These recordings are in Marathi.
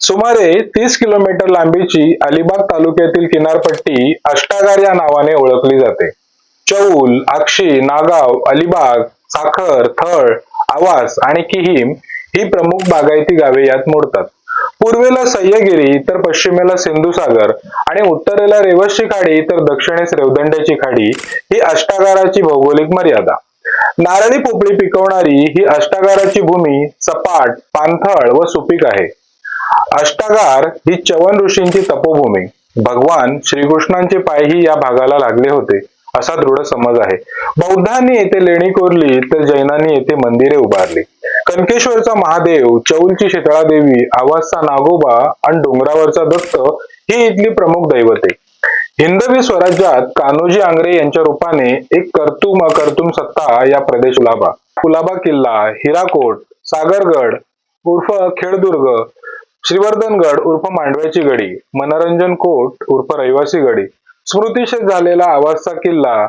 सुमारे तीस किलोमीटर लांबीची अलिबाग तालुक्यातील किनारपट्टी अष्टागार या नावाने ओळखली जाते. चौल आक्षी नागाव अलिबाग साखर थळ आवास आणि किहीम ही प्रमुख बागायती गावे यात मोडतात. पूर्वेला सह्यगिरी तर पश्चिमेला सिंधुसागर आणि उत्तरेला रेवसची खाडी तर दक्षिणेस रेवदंड्याची खाडी ही अष्टागाराची भौगोलिक मर्यादा. नारळी पोपळी पिकवणारी ही अष्टागाराची भूमी सपाट पाणथळ व सुपीक आहे. अष्टागार ही चवन ऋषींची तपोभूमी. भगवान श्रीकृष्णांचे पायही या भागाला लागले होते असा दृढ समज आहे. बौद्धांनी येथे लेणी कोरली तर जैनांनी येथे मंदिरे उभारली. कनकेश्वरचा महादेव चौलची शीतळा देवी आवाजचा नागोबा आणि डोंगरावरचा दत्त ही इथली प्रमुख दैवते. हिंदवी स्वराज्यात कान्होजी आंग्रे यांच्या रूपाने एक कर्तुम अकर्तुम सत्ता या प्रदेश कुलाबा कुलाबा किल्ला हिराकोट सागरगड उर्फ खेडदुर्ग श्रीवर्धनगड उर्फ मांडव्याची गडी मनोरंजन कोट उर्फ रहिवासी गडी. स्मृतिशेष झालेला आवाजचा किल्ला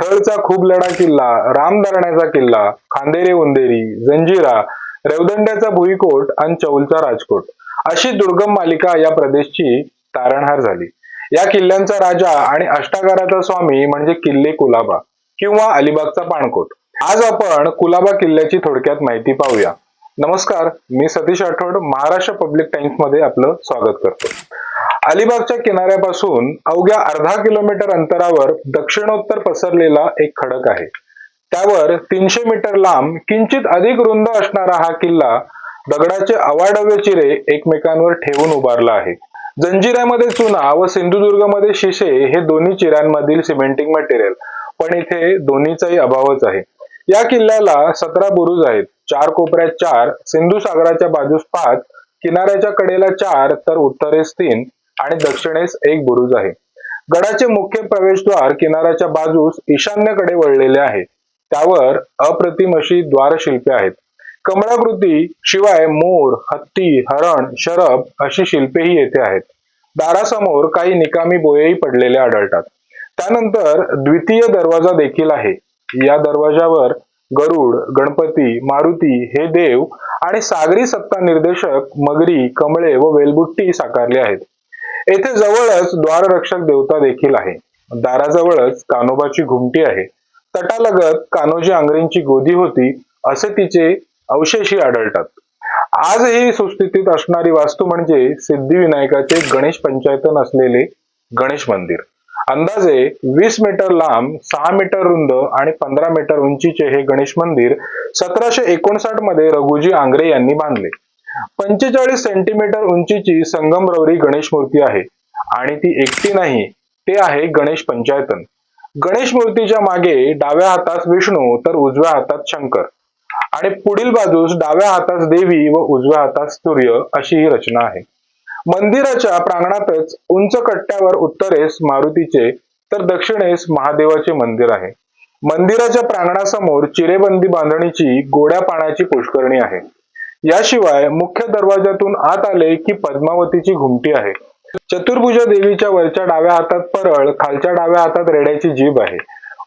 थळचा खूप लढा किल्ला रामधरण्याचा किल्ला खांदेरी उंदेरी जंजिरा रेवदंड्याचा भुईकोट आणि चौलचा राजकोट. अशी दुर्गम मालिका या प्रदेशची तारणहार झाली. या किल्ल्यांचा राजा आणि अष्टागाराचा स्वामी म्हणजे किल्ले कुलाबा किंवा अलिबागचा पाणकोट. आज आपण कुलाबा किल्ल्याची थोडक्यात माहिती पाहूया. नमस्कार मी सतीश आठवड महाराष्ट्र पब्लिक टाइम्समध्ये आपलं स्वागत करतो. अलिबागच्या किनाऱ्यापासून अवघ्या अर्धा किलोमीटर अंतरावर दक्षिणोत्तर पसरलेला एक खडक आहे. त्यावर तीनशे मीटर लांब किंचित अधिक रुंद असणारा हा किल्ला दगडाचे अवाढव्य चिरे एकमेकांवर ठेवून उभारला आहे. जंजिऱ्यामध्ये चुना व सिंधुदुर्गमध्ये शिशे हे दोन्ही चिऱ्यांमधील सिमेंटिंग मटेरियल पण इथे दोन्हीचाही अभावच आहे. या किल्ल्याला सतरा बुरुज आहेत. चार कोपऱ्यात चार सिंधू सागराच्या बाजूस पाच किनाऱ्याच्या कडेला चार तर उत्तरेस तीन आणि दक्षिणेस एक बुरुज आहे. गडाचे मुख्य प्रवेशद्वार किनाऱ्याच्या बाजूस ईशान्येकडे वळलेले आहे. त्यावर अप्रतिम अशी द्वारशिल्पे आहेत. कमळाकृती शिवाय मोर हत्ती हरण शरब अशी शिल्पेही येथे आहेत. दारासमोर काही निकामी बोयेही पडलेले आढळतात. त्यानंतर द्वितीय दरवाजा देखील आहे. या दरवाजावर गरुड गणपती मारुती हे देव आणि सागरी सत्ता निर्देशक मगरी कमळे व वेलबुट्टी साकारले आहेत. येथे जवळच द्वाररक्षक देवता देखील आहे. दाराजवळच कानोबाची घुमटी आहे. तटालगत कान्होजी आंग्रेंची गोदी होती असे तिचे अवशेषही आढळतात. आजही सुस्थितीत असणारी वास्तू म्हणजे सिद्धिविनायकाचे गणेश पंचायतन असलेले गणेश मंदिर. अंदाजे वीस मीटर लांब सहा मीटर रुंद आणि पंधरा मीटर उंचीचे हे गणेश मंदिर सतराशे एकोणसाठमध्ये रघुजी आंग्रे यांनी बांधले. पंचेचाळीस सेंटीमीटर उंचीची संगमरवरी गणेश मूर्ती आहे आणि ती एकटी नाही ते आहे गणेश पंचायतन. गणेश मूर्तीच्या मागे डाव्या हातात विष्णू तर उजव्या हातात शंकर. आणि पुढील बाजूस डाव्या हातास देवी व उजव्या हातास सूर्य अशी ही रचना आहे. मंदिराच्या प्रांगणातच उंच कट्ट्यावर उत्तरेस मारुतीचे तर दक्षिणेस महादेवाचे मंदिर आहे. मंदिराच्या प्रांगणासमोर चिरेबंदी बांधणीची गोड्या पाण्याची पुष्करणी आहे. याशिवाय मुख्य दरवाजातून आत आले की पद्मावतीची घुमटी आहे. चतुर्भुजा देवीच्या वरच्या डाव्या हातात परळ खालच्या डाव्या हातात रेड्याची जीभ आहे.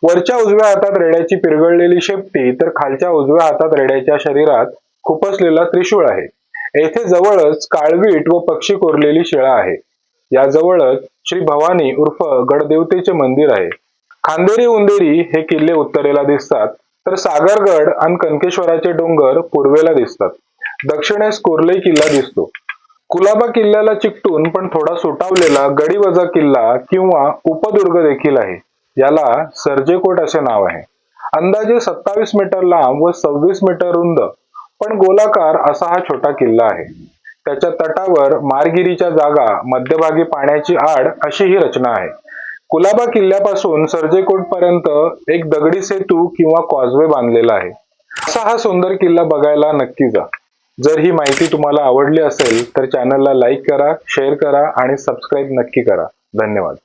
वरच्या उजव्या हातात रेड्याची पिरगळलेली शेपटी तर खालच्या उजव्या हातात रेड्याच्या शरीरात खुपसलेला त्रिशूळ आहे. येथे जवळच काळवीट व पक्षी कोरलेली शिळा आहे. याजवळच श्री भवानी उर्फ गडदेवतेचे मंदिर आहे. खांदेरी उंदेरी हे किल्ले उत्तरेला दिसतात तर सागरगड आणि कनकेश्वराचे डोंगर पूर्वेला दिसतात. दक्षिणेस कोर्ले किल्ला दिसतो. कुलाबा किल्ल्याला चिकटून पण थोडा सुटावलेला गडीवजा किल्ला किंवा उपदुर्ग देखील आहे. याला सर्जेकोट असे नाव आहे. अंदाजे सत्तावीस मीटर लांब व सव्वीस मीटर रुंद पण गोलाकार असा हा छोटा किल्ला आहे. त्याच्या तटावर मारगिरीच्या जागा मध्यभागी पाण्याची आड अशी ही रचना आहे. कुलाबा किल्ल्यापासून सर्जेकोट पर्यंत एक दगडी सेतू किंवा कॉजवे बांधलेला आहे. असा हा सुंदर किल्ला बघायला नक्की जा. जर ही माहिती तुम्हाला आवडली असेल तर चॅनलला लाईक करा शेअर करा आणि सबस्क्राईब नक्की करा. धन्यवाद.